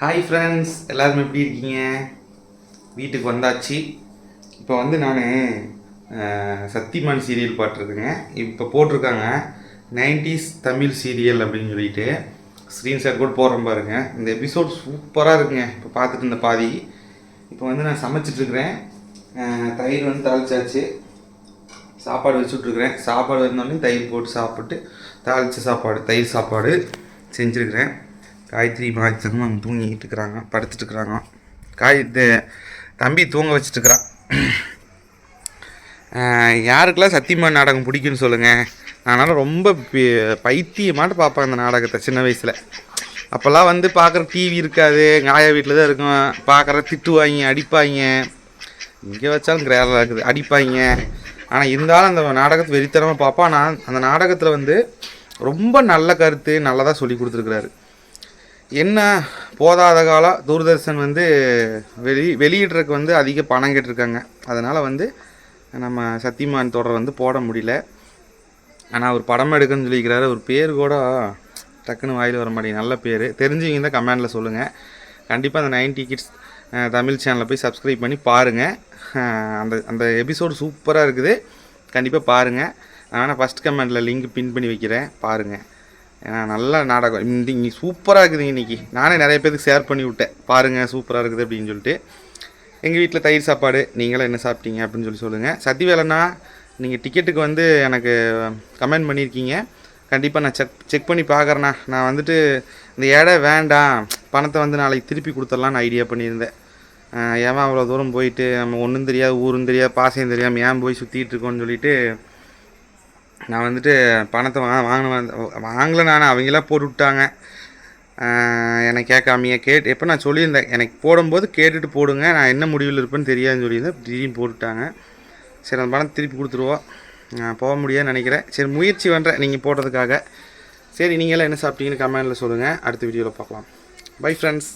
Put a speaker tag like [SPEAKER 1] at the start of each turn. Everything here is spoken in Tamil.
[SPEAKER 1] ஹாய் ஃப்ரெண்ட்ஸ் எல்லோரும் எப்படி இருக்கீங்க? வீட்டுக்கு வந்தாச்சு. இப்போ வந்து நான் சக்திமான் சீரியல் பாட்டுருக்குங்க இப்போ போட்டிருக்காங்க நைன்டிஸ் தமிழ் சீரியல் அப்படின்னு சொல்லிட்டு. ஸ்க்ரீன்ஷாட் கூட போடுறேன் பாருங்க. இந்த எபிசோட் சூப்பராக இருக்குங்க. இப்போ பார்த்துட்டு இந்த பாதி. இப்போ வந்து நான் சமைச்சிட்ருக்குறேன் தயிர் வந்து தாளிச்சாச்சு. சாப்பாடு வச்சுட்ருக்குறேன். சாப்பாடு வந்தோடனே தயிர் போட்டு சாப்பிட்டு தாளித்த சாப்பாடு தயிர் சாப்பாடு செஞ்சுருக்குறேன். காயத்ரி மாதிரி அவங்க தூங்கிக்கிட்டு இருக்கிறாங்க படுத்துட்டு இருக்கிறாங்க. காய் தம்பி தூங்க வச்சுட்டுருக்குறான். யாருக்கெல்லாம் சத்தியமான் நாடகம் பிடிக்குன்னு சொல்லுங்கள் அதனால் ரொம்ப பைத்தியமாட்டு பார்ப்பேன் அந்த நாடகத்தை சின்ன வயசில். அப்போல்லாம் வந்து பார்க்குற டிவி இருக்காது ஆயா வீட்டில் தான் இருக்கும். பார்க்குற திட்டுவாங்க அடிப்பாங்க. இங்கே வச்சாலும் கிரேலாக இருக்குது அடிப்பாங்க. ஆனால் இருந்தாலும் அந்த நாடகத்தை வெறித்தனமாக பார்ப்போம் ஆனால் அந்த நாடகத்தில் வந்து ரொம்ப நல்ல கருத்து நல்லதாக சொல்லி கொடுத்துருக்குறாரு. என்ன போதாத காலம் தூர்தர்ஷன் வந்து வெளி வெளியிடுறதுக்கு வந்து அதிக பணம் கேட்டிருக்காங்க. அதனால் வந்து நம்ம சத்தியமான் தொடர் வந்து போட முடியல. ஆனால் அவர் படம் எடுக்கணும்னு சொல்லிக்கிறாரு ஒரு பேர் கூட டக்குன்னு வாயில் வர மாட்டேங்குது. நல்ல பேர். தெரிஞ்சவங்க தான் கமெண்டில் சொல்லுங்கள் கண்டிப்பாக அந்த நைன்டி கிட்ஸ் தமிழ் சேனலில் போய் சப்ஸ்கிரைப் பண்ணி பாருங்கள் அந்த அந்த எபிசோடு சூப்பராக இருக்குது. கண்டிப்பாக பாருங்கள் நான் ஃபஸ்ட் கமெண்டில் லிங்க் பின் பண்ணி வைக்கிறேன். பாருங்கள் ஏன்னா நல்ல நாடகம். இந்த இங்கே சூப்பராக இருக்குதுங்க இன்றைக்கி நானே நிறைய பேருக்கு ஷேர் பண்ணி விட்டேன். பாருங்கள் சூப்பராக இருக்குது அப்படின்னு சொல்லிட்டு. எங்கள் வீட்டில் தயிர் சாப்பாடு. நீங்களாம் என்ன சாப்பிட்டீங்க அப்படின்னு சொல்லி சொல்லுங்கள் சத்திவேலண்ணா நீங்கள் டிக்கெட்டுக்கு வந்து எனக்கு கமெண்ட் பண்ணியிருக்கீங்க. கண்டிப்பாக நான் செக் செக் பண்ணி பார்க்குறேண்ணா நான் வந்துட்டு இந்த இடம் வேண்டாம். பணத்தை வந்து நாளைக்கு திருப்பி கொடுத்துடலான்னு ஐடியா பண்ணியிருந்தேன். ஏன் அவ்வளோ தூரம் போயிட்டு நம்ம ஒன்றும் தெரியாது ஊரும் தெரியாது பாசையும் தெரியாமல் ஏன் போய் சுற்றிட்டு இருக்கோன்னு சொல்லிட்டு நான் வந்துட்டு பணத்தை வா வாங்கின வாங்கலை நான் அவங்களாம் போட்டு விட்டாங்க. என்னை கேட்காமையே கேட்டு எப்போ நான் சொல்லியிருந்தேன் எனக்கு போடும்போது கேட்டுட்டு போடுங்க நான் என்ன முடிவில் இருப்பேன்னு தெரியாதுன்னு சொல்லியிருந்தேன் திடீர்னு போட்டுட்டாங்க. சரி அந்த பணத்தை திருப்பி கொடுத்துருவோம். நான் போக முடியாதுன்னு நினைக்கிறேன். சரி முயற்சி பண்ணுறேன் நீங்கள் போடுறதுக்காக. சரி நீங்களாம் என்ன சாப்பிட்டீங்கன்னு கமெண்டில் சொல்லுங்கள் அடுத்த வீடியோவில் பார்க்கலாம். Bye friends